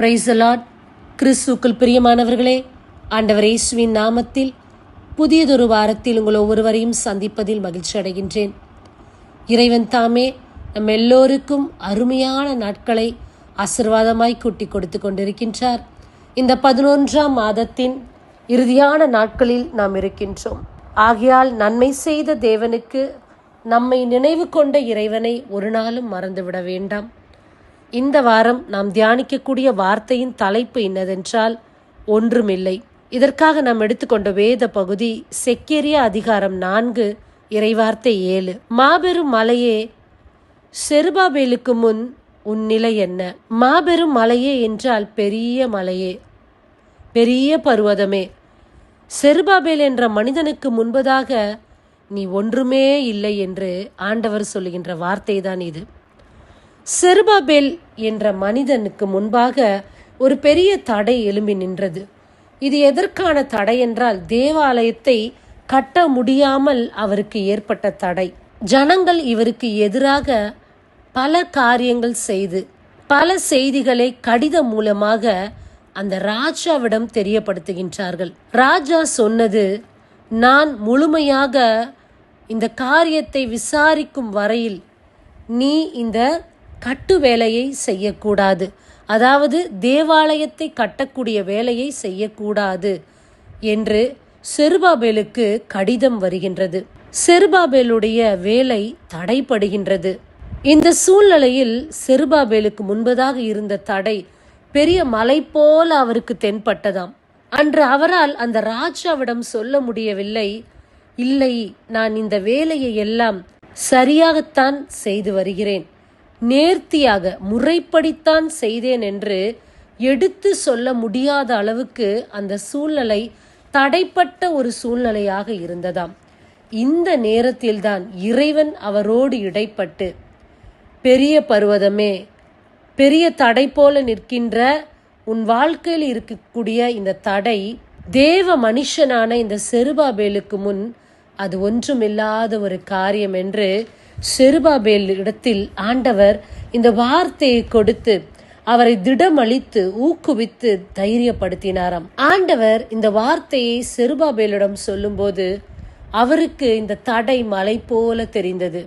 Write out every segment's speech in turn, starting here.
பிரைசலாட் கிறிஸ்துக்குள் பிரியமானவர்களே ஆண்டவர் இயேசுவின் நாமத்தில் புதியதொரு வாரத்தில் உங்கள் ஒவ்வொருவரையும் சந்திப்பதில் மகிழ்ச்சி அடைகின்றேன். இறைவன் தாமே நம் எல்லோருக்கும் அருமையான நாட்களை ஆசிர்வாதமாய் கூட்டி கொடுத்து கொண்டிருக்கின்றார். இந்த பதினொன்றாம் மாதத்தின் இறுதியான நாட்களில் நாம் இருக்கின்றோம். ஆகையால் நன்மை செய்த தேவனுக்கு நம்மை நினைவு கொண்ட இறைவனை ஒரு நாளும் மறந்துவிட வேண்டாம். இந்த வாரம் நாம் தியானிக்கக்கூடிய வார்த்தையின் தலைப்பு என்னதென்றால் ஒன்றுமில்லை. இதற்காக நாம் எடுத்துக்கொண்ட வேத பகுதி செக்கேரிய அதிகாரம் நான்கு இறைவார்த்தை ஏழு. மாபெரும் மலையே செருபாபேலுக்கு முன் உன் நிலை என்ன? மாபெரும் மலையே என்றால் பெரிய மலையே பெரிய பருவதமே. செருபாபேல் என்ற மனிதனுக்கு முன்பதாக நீ ஒன்றுமே இல்லை என்று ஆண்டவர் சொல்லுகின்ற வார்த்தைதான் இது. செருபாபேல் என்ற மனிதனுக்கு முன்பாக ஒரு பெரிய தடை எழும்பி நின்றது. இது எதற்கான தடை என்றால் தேவாலயத்தை கட்ட முடியாமல் அவருக்கு ஏற்பட்ட தடை. ஜனங்கள் இவருக்கு எதிராக பல காரியங்கள் செய்து பல செய்திகளை கடிதம் மூலமாக அந்த ராஜாவிடம் தெரியப்படுத்துகின்றார்கள். ராஜா சொன்னது நான் முழுமையாக இந்த காரியத்தை விசாரிக்கும் வரையில் நீ இந்த கட்டு வேலையை செய்யக்கூடாது. அதாவது தேவாலயத்தை கட்டக்கூடிய வேலையை செய்யக்கூடாது என்று செருபாபேலுக்கு கடிதம் வருகின்றது. செருபாபேலுடைய வேலை தடைப்படுகின்றது இந்த சூழ்நிலையில் செருபாபேலுக்கு முன்பதாக இருந்த தடை பெரிய மலை போல அவருக்கு தென்பட்டதாம். அன்று அவரால் அந்த ராஜாவிடம் சொல்ல முடியவில்லை. இல்லை நான் இந்த வேலையை எல்லாம் சரியாகத்தான் செய்து வருகிறேன். நேர்த்தியாக முறைப்படித்தான் செய்தேன் என்று எடுத்து சொல்ல முடியாத அளவுக்கு அந்த சூழ்நிலை தடைப்பட்ட ஒரு சூழ்நிலையாக இருந்ததாம். இந்த நேரத்தில்தான் இறைவன் அவரோடு இடைப்பட்டு பெரிய பருவதமே பெரிய தடை போல நிற்கின்ற உன் வாழ்க்கையில் இருக்கக்கூடிய இந்த தடை தேவ மனுஷனான இந்த செருபாபேலுக்கு முன் அது ஒன்றுமில்லாத ஒரு காரியம் என்று செருபாபேல் இடத்தில் ஆண்டவர் இந்த வார்த்தையை கொடுத்து அவரை திடமளித்து ஊக்குவித்து தைரியப்படுத்தினாராம். ஆண்டவர் இந்த வார்த்தையை செருபாபேலிடம் சொல்லும்போது அவருக்கு இந்த தடை மலை போல தெரிந்தது.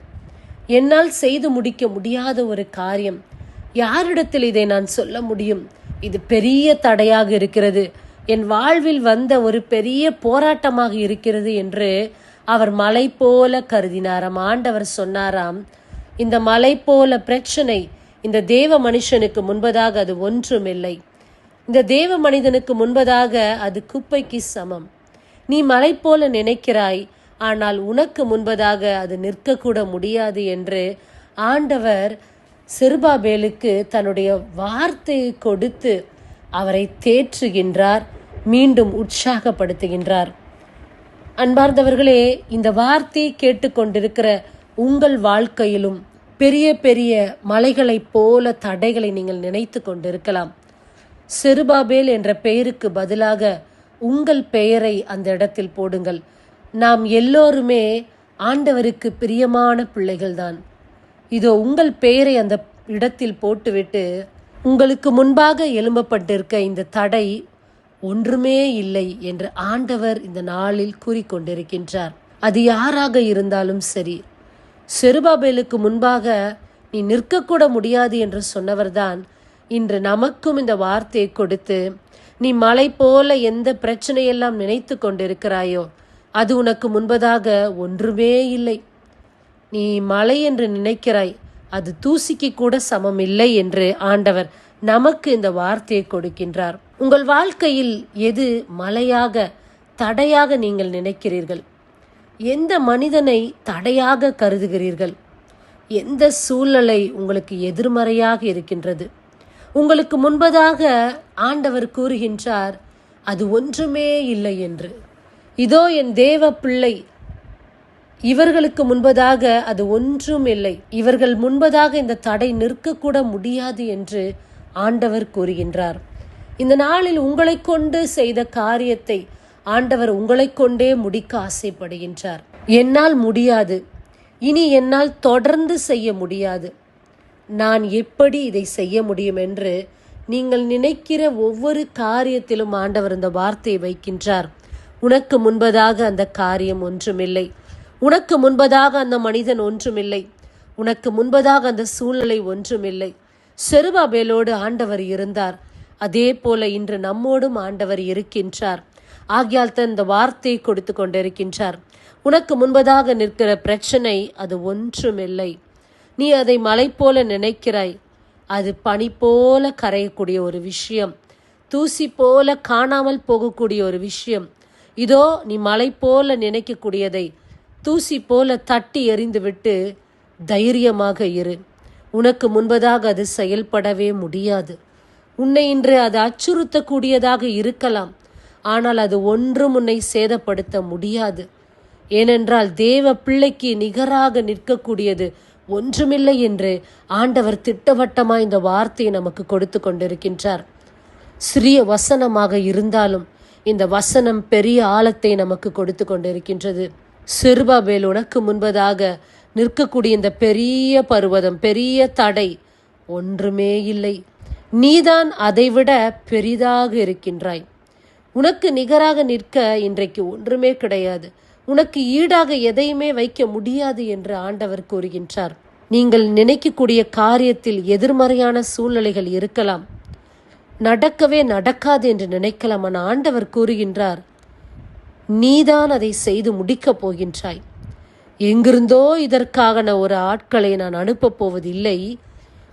என்னால் செய்து முடிக்க முடியாத ஒரு காரியம். யாரிடத்தில் இதை நான் சொல்ல முடியும்? இது பெரிய தடையாக இருக்கிறது. என் வாழ்வில் வந்த ஒரு பெரிய போராட்டமாக இருக்கிறது என்று அவர் மலை போல கருதினாராம். ஆண்டவர் சொன்னாராம் இந்த மலை போல பிரச்சனை இந்த தேவ மனுஷனுக்கு முன்பதாக அது ஒன்றுமில்லை இந்த தேவ மனிதனுக்கு முன்பதாக அது குப்பைக்கு சமம். நீ மலை போல நினைக்கிறாய் ஆனால் உனக்கு முன்பதாக அது நிற்கக்கூட முடியாது என்று ஆண்டவர் செருபாபேலுக்கு தன்னுடைய வார்த்தையை கொடுத்து அவரை தேற்றுகின்றார் மீண்டும் உற்சாகப்படுத்துகின்றார். அன்பார்ந்தவர்களே இந்த வார்த்தை கேட்டுக்கொண்டிருக்கிற உங்கள் வாழ்க்கையிலும் பெரிய பெரிய மலைகளைப் போல தடைகளை நீங்கள் நினைத்து கொண்டிருக்கலாம். செருபாபேல் என்ற பெயருக்கு பதிலாக உங்கள் பெயரை அந்த இடத்தில் போடுங்கள். நாம் எல்லோருமே ஆண்டவருக்கு பிரியமான பிள்ளைகள்தான். இதோ உங்கள் பெயரை அந்த இடத்தில் போட்டுவிட்டு உங்களுக்கு முன்பாக எழும்பப்பட்டிருக்க இந்த தடை ஒன்றுமே இல்லை என்று ஆண்டவர் இந்த நாளில் கூறிக்கொண்டிருக்கின்றார். அது யாராக இருந்தாலும் சரி செருபாபேலுக்கு முன்பாக நீ நிற்கக்கூட முடியாது என்று சொன்னவர்தான் இன்று நமக்கும் இந்த வார்த்தையை கொடுத்து நீ மலை போல எந்த பிரச்சனையெல்லாம் நினைத்து கொண்டிருக்கிறாயோ அது உனக்கு முன்பதாக ஒன்றுமே இல்லை. நீ மலை என்று நினைக்கிறாய் அது தூசிக்கு கூட சமம் இல்லை என்று ஆண்டவர் நமக்கு இந்த வார்த்தையை கொடுக்கின்றார். உங்கள் வாழ்க்கையில் எது மலையாக தடையாக நீங்கள் நினைக்கிறீர்கள்? எந்த மனிதனை தடையாக கருதுகிறீர்கள்? எந்த சூழ்நிலை உங்களுக்கு எதிர்மறையாக இருக்கின்றது? உங்களுக்கு முன்பதாக ஆண்டவர் கூறுகின்றார் அது ஒன்றுமே இல்லை என்று. இதோ என் தேவ பிள்ளை இவர்களுக்கு முன்பதாக அது ஒன்றும் இல்லை. இவர்கள் முன்பதாக இந்த தடை நிற்கக்கூட முடியாது என்று ஆண்டவர் கூறுகின்றார். இந்த நாளில் உங்களை கொண்டு செய்த காரியத்தை ஆண்டவர் உங்களை கொண்டே முடிக்க ஆசைப்படுகின்றார். என்னால் முடியாது. இனி என்னால் தொடர்ந்து செய்ய முடியாது. நான் எப்படி இதை செய்ய முடியும் என்று நீங்கள் நினைக்கிற ஒவ்வொரு காரியத்திலும் ஆண்டவர் இந்த வார்த்தையை வைக்கின்றார். உனக்கு முன்பதாக அந்த காரியம் ஒன்றுமில்லை. உனக்கு முன்பதாக அந்த மனிதன் ஒன்றுமில்லை. உனக்கு முன்பதாக அந்த சூழ்நிலை ஒன்றுமில்லை. செருபாபேலோடு ஆண்டவர் இருந்தார். அதே போல இன்று நம்மோடும் ஆண்டவர் இருக்கின்றார். ஆகியால் தான் இந்த வார்த்தையை கொடுத்து கொண்டிருக்கின்றார். உனக்கு முன்பதாக நிற்கிற பிரச்சனை அது ஒன்றுமில்லை. நீ அதை மலை போல நினைக்கிறாய். அது பனி போல கரையக்கூடிய ஒரு விஷயம். தூசி போல காணாமல் போகக்கூடிய ஒரு விஷயம். இதோ நீ மலை போல நினைக்கக்கூடியதை தூசி போல தட்டி எறிந்துவிட்டு தைரியமாக இரு. உனக்கு முன்பதாக அது செயல்படவே முடியாது. உன்னை இன்று அது அச்சுறுத்தக்கூடியதாக இருக்கலாம். ஆனால் அது ஒன்றும் உன்னை சேதப்படுத்த முடியாது. ஏனென்றால் தேவ பிள்ளைக்கு நிகராக நிற்கக்கூடியது ஒன்றுமில்லை என்று ஆண்டவர் திட்டவட்டமாய் இந்த வார்த்தையை நமக்கு கொடுத்து கொண்டிருக்கின்றார். சிறிய வசனமாக இருந்தாலும் இந்த வசனம் பெரிய ஆழத்தை நமக்கு கொடுத்து கொண்டிருக்கின்றது. சிறுபாபேல் உனக்கு முன்பதாக நிற்கக்கூடிய இந்த பெரிய பருவதம் பெரிய தடை ஒன்றுமே இல்லை. நீதான் அதைவிட பெரிதாக இருக்கின்றாய். உனக்கு நிகராக நிற்க இன்றைக்கு ஒன்றுமே கிடையாது. உனக்கு ஈடாக எதையுமே வைக்க முடியாது என்று ஆண்டவர் கூறுகின்றார். நீங்கள் நினைக்கக்கூடிய காரியத்தில் எதிர்மறையான சூழ்நிலைகள் இருக்கலாம். நடக்கவே நடக்காது என்று நினைக்கலாம் ஆனால் ஆண்டவர் கூறுகின்றார். நீதான் அதை செய்து முடிக்கப் போகின்றாய். எங்கிருந்தோ இதற்காக ஒரு ஆட்களை நான் அனுப்பப் போவதில்லை.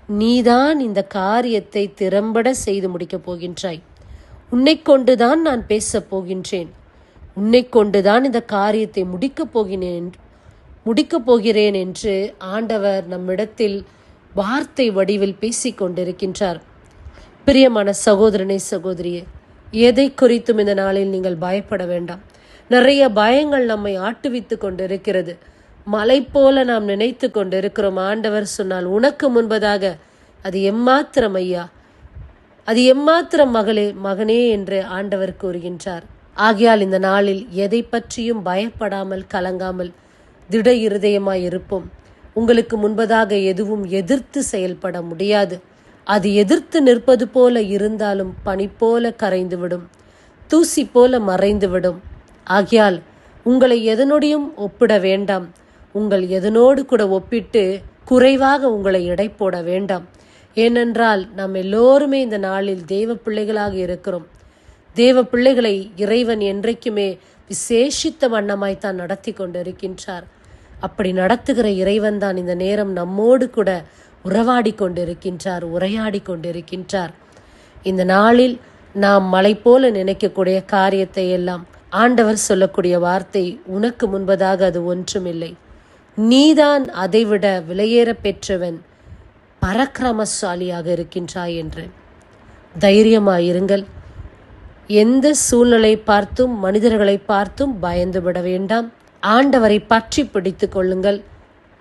நீதான் இந்த காரியத்தை திறம்பட செய்து முடிக்கப் போகின்றாய். உன்னை கொண்டுதான் நான் பேசப் போகின்றேன். உன்னை கொண்டுதான் இந்த காரியத்தை முடிக்கப் போகிறேன் முடிக்கப் போகிறேன் என்று ஆண்டவர் நம்மிடத்தில் வார்த்தை வடிவில் பேசிக் கொண்டிருக்கின்றார். பிரியமான சகோதரனை சகோதரியே எதை குறித்தும் இந்த நாளில் நீங்கள் பயப்பட வேண்டாம். நிறைய பயங்கள் நம்மை ஆட்டுவித்து கொண்டிருக்கிறது. மலை போல நாம் நினைத்து கொண்டிருக்கிறோம். ஆண்டவர் சொன்னால் உனக்கு முன்பதாக அது எம்மாத்திரம் ஐயா? அது எம்மாத்திரம் மகளே மகனே என்று ஆண்டவர் கூறுகின்றார். ஆகையால் இந்த நாளில் எதை பற்றியும் பயப்படாமல் கலங்காமல் திட இருதயமாய் இருப்போம். உங்களுக்கு முன்பதாக எதுவும் எதிர்த்து செயல்பட முடியாது. அது எதிர்த்து நிற்பது போல இருந்தாலும் பனி போல கரைந்துவிடும். தூசி போல மறைந்துவிடும். ஆகையால் உங்களை எதனோடையும் ஒப்பிட வேண்டாம். உங்கள் எதனோடு கூட ஒப்பிட்டு குறைவாக உங்களை எடை போட வேண்டாம். ஏனென்றால் நாம் எல்லோருமே இந்த நாளில் தெய்வ பிள்ளைகளாக இருக்கிறோம். தேவ பிள்ளைகளை இறைவன் என்றைக்குமே விசேஷித்த வண்ணமாய்த்தான் நடத்தி கொண்டிருக்கின்றார். அப்படி நடத்துகிற இறைவன் தான் இந்த நேரம் நம்மோடு கூட உறவாடி கொண்டிருக்கின்றார் உரையாடி கொண்டிருக்கின்றார். இந்த நாளில் நாம் மலை போல நினைக்கக்கூடிய காரியத்தை எல்லாம் ஆண்டவர் சொல்லக்கூடிய வார்த்தை உனக்கு முன்பதாக அது ஒன்றுமில்லை. நீதான் அதைவிட விலையேற பெற்றவன் பரக்கிரமசாலியாக இருக்கின்றாய் என்று தைரியமாயிருங்கள். எந்த சூழ்நிலை பார்த்தும் மனிதர்களை பார்த்தும் பயந்து விட வேண்டாம். ஆண்டவரை பற்றி பிடித்து கொள்ளுங்கள்.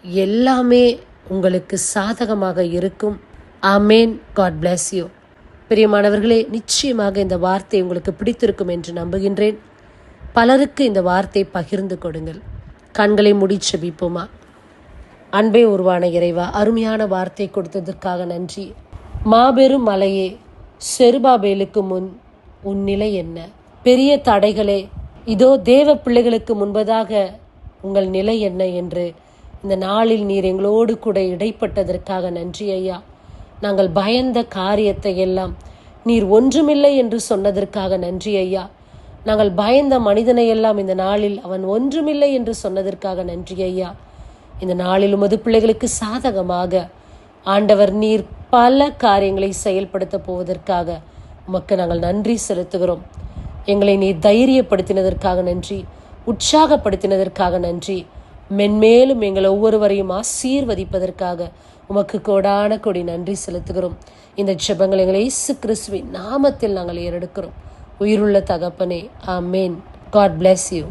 எல்லாமே உங்களுக்கு சாதகமாக இருக்கும். ஆமேன். God bless you. பிரியமானவர்களே நிச்சயமாக இந்த வார்த்தை உங்களுக்கு பிடித்திருக்கும் என்று நம்புகின்றேன். பலருக்கு இந்த வார்த்தை பகிர்ந்து கொடுங்கள். கண்களை முடி செபிப்போமா? அன்பே உருவான இறைவா அருமையான வார்த்தை கொடுத்ததற்காக நன்றி. மாபெரும் மலையே செருபாபேலுக்கு முன் உன் நிலை என்ன? பெரிய தடைகளே இதோ தேவ பிள்ளைகளுக்கு முன்பதாக உங்கள் நிலை என்ன என்று இந்த நாளில் நீர் எங்களோடு கூட இடைப்பட்டதற்காக நன்றி ஐயா. நாங்கள் பயந்த காரியத்தை எல்லாம் நீர் ஒன்றுமில்லை என்று சொன்னதற்காக நன்றி ஐயா. நாங்கள் பயந்த மனிதனை எல்லாம் இந்த நாளில் அவன் ஒன்றுமில்லை என்று சொன்னதற்காக நன்றி ஐயா. இந்த நாளில் உமது பிள்ளைகளுக்கு சாதகமாக ஆண்டவர் நீர் பல காரியங்களை செயல்படுத்த போவதற்காக உமக்கு நாங்கள் நன்றி செலுத்துகிறோம். எங்களை நீ தைரியப்படுத்தினதற்காக நன்றி உற்சாகப்படுத்தினதற்காக நன்றி. மென்மேலும் எங்கள் ஒவ்வொருவரையும் ஆசீர்வதிப்பதற்காக உமக்கு கோடான கொடி நன்றி செலுத்துகிறோம். இந்த ஜெபங்கள் எங்களை இயேசு கிறிஸ்துவின் நாமத்தில் நாங்கள் ஏறெடுக்கிறோம். உயிருள்ள தகப்பனே. ஆமேன். God bless you